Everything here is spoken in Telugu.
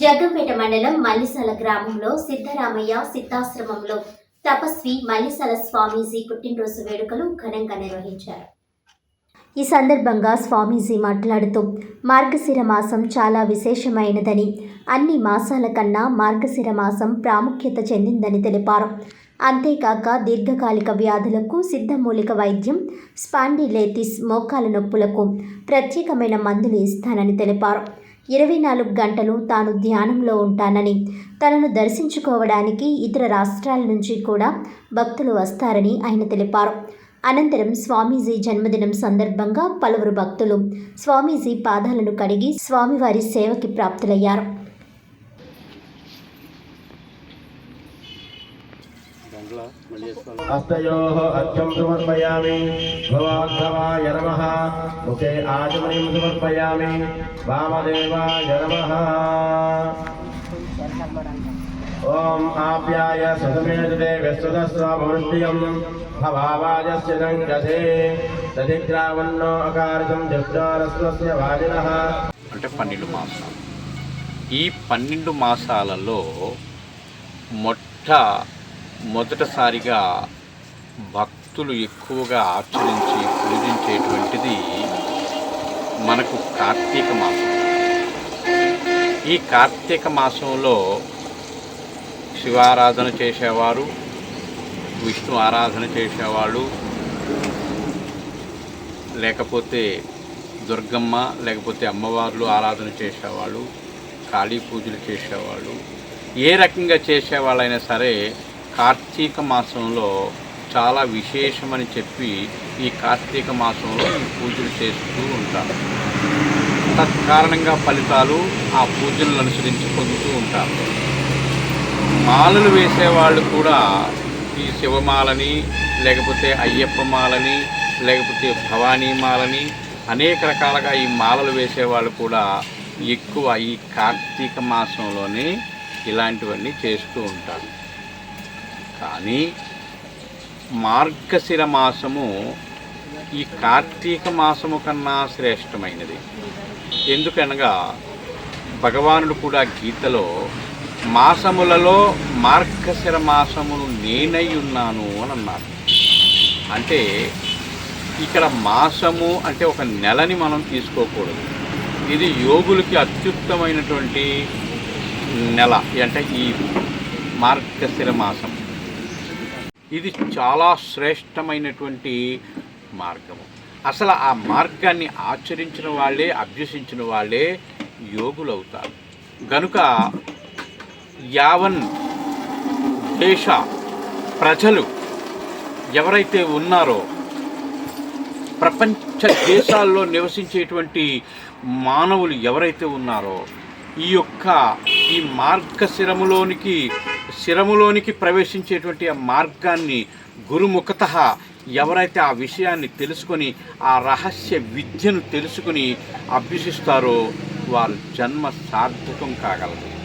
జగ్గంపేట మండలం మల్లిసల గ్రామంలో సిద్ధరామయ్య సిద్ధాశ్రమంలో తపస్వి మల్లిసల స్వామీజీ పుట్టినరోజు వేడుకలు ఘనంగా నిర్వహించారు. ఈ సందర్భంగా స్వామీజీ మాట్లాడుతూ మార్గశిర మాసం చాలా విశేషమైనదని అన్ని మాసాల కన్నా మార్గశిర మాసం ప్రాముఖ్యత చెందిందని తెలిపారు. అంతేకాక దీర్ఘకాలిక వ్యాధులకు సిద్ధమూలిక వైద్యం స్పాండిలైటిస్ మోకాల నొప్పులకు ప్రత్యేకమైన మందులు ఇస్తానని తెలిపారు. ఇరవై నాలుగు గంటలు తాను ధ్యానంలో ఉంటానని. తనను దర్శించుకోవడానికి ఇతర రాష్ట్రాల నుంచి కూడా భక్తులు వస్తారని ఆయన తెలిపారు. అనంతరం స్వామీజీ జన్మదినం సందర్భంగా పలువురు భక్తులు స్వామీజీ పాదాలను కడిగి స్వామివారి సేవకి ప్రాప్తులయ్యారు. हस्तयोः अर्घ्यं समर्पयामि भवाद्धवाय नमः मुखे आचमनीं समर्पयामि वामदेवाय नमः ॐ आप्याय सतमेतते व्यस्तदस्वामनुष्टियं भवावाजस्य दङ्गते दधिग्रावन्नो अकारितं जग्जारस्वस्य वाजिनः అంటే పన్నెండు మాసాలు ఈ పన్నెండు మాసాలలో మొట్ట మొదటిసారిగా భక్తులు ఎక్కువగా ఆచరించి పూజించేటువంటిది మనకు కార్తీక మాసం. ఈ కార్తీక మాసంలో శివారాధన చేసేవారు విష్ణు ఆరాధన చేసేవాళ్ళు లేకపోతే దుర్గమ్మ లేకపోతే అమ్మవార్లు ఆరాధన చేసేవాళ్ళు కాళీ పూజలు చేసేవాళ్ళు ఏ రకంగా చేసేవాళ్ళైనా సరే కార్తీక మాసంలో చాలా విశేషమని చెప్పి ఈ కార్తీక మాసంలో ఈ పూజలు చేస్తూ ఉంటారు. తత్కారణంగా ఫలితాలు ఆ పూజలను అనుసరించి పొందుతూ ఉంటారు. మాలలు వేసేవాళ్ళు కూడా ఈ శివమాలని లేకపోతే అయ్యప్ప మాలని లేకపోతే భవానీ మాలని అనేక రకాలుగా ఈ మాలలు వేసేవాళ్ళు కూడా ఎక్కువ ఈ కార్తీక మాసంలోనే ఇలాంటివన్నీ చేస్తూ ఉంటారు. కానీ మార్గశిర మాసము ఈ కార్తీక మాసము కన్నా శ్రేష్టమైనది. ఎందుకనగా భగవానుడు కూడా గీతలో మాసములలో మార్గశిర మాసమును నేనై ఉన్నాను అని అన్నారు. అంటే ఇక్కడ మాసము అంటే ఒక నెలని మనం తీసుకోకూడదు. ఇది యోగులకి అత్యుత్తమైనటువంటి నెల. అంటే ఈ మార్గశిర మాసం. ఇది చాలా శ్రేష్టమైనటువంటి మార్గము. అసలు ఆ మార్గాన్ని ఆచరించిన వాళ్ళే అభ్యసించిన వాళ్ళే యోగులు అవుతారు గనుక యావన్ దేశ ప్రజలు ఎవరైతే ఉన్నారో ప్రపంచ దేశాల్లో నివసించేటువంటి మానవులు ఎవరైతే ఉన్నారో ఈ యొక్క ఈ మార్గశిరములోనికి శిరములోనికి ప్రవేశించేటువంటి ఆ మార్గాన్ని గురుముఖత ఎవరైతే ఆ విషయాన్ని తెలుసుకొని ఆ రహస్య విద్యను తెలుసుకుని అభ్యసిస్తారో వారి జన్మ సార్థకం కాగలదు